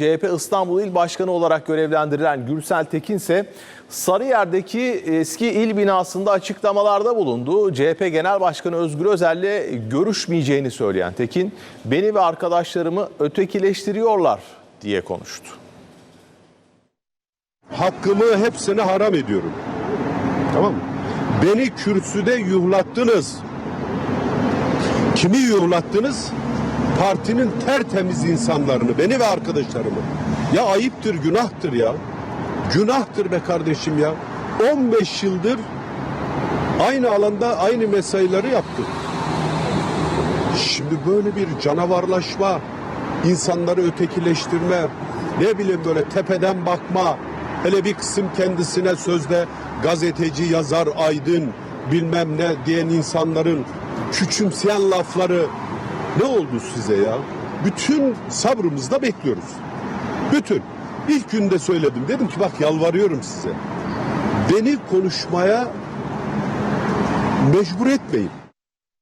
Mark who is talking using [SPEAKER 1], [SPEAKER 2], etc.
[SPEAKER 1] CHP İstanbul İl Başkanı olarak görevlendirilen Gürsel Tekin ise Sarıyer'deki eski il binasında açıklamalarda bulundu. CHP Genel Başkanı Özgür Özel'le görüşmeyeceğini söyleyen Tekin, beni ve arkadaşlarımı ötekileştiriyorlar diye konuştu.
[SPEAKER 2] Hakkımı hepsini haram ediyorum. Tamam mı? Beni kürsüde yuhlattınız. Kimi yuhlattınız? Partinin tertemiz insanlarını, beni ve arkadaşlarımı. Ya ayıptır, günahtır ya. Günahtır be kardeşim ya. 15 yıldır aynı alanda aynı mesaileri yaptık. Şimdi böyle bir canavarlaşma, insanları ötekileştirme, ne bileyim böyle tepeden bakma, hele bir kısım kendisine sözde gazeteci, yazar, aydın, bilmem ne diyen insanların küçümseyen lafları ne oldu size ya? Bütün sabrımızda bekliyoruz. Bütün. İlk günde söyledim. Dedim ki bak yalvarıyorum size. Beni konuşmaya mecbur etmeyin.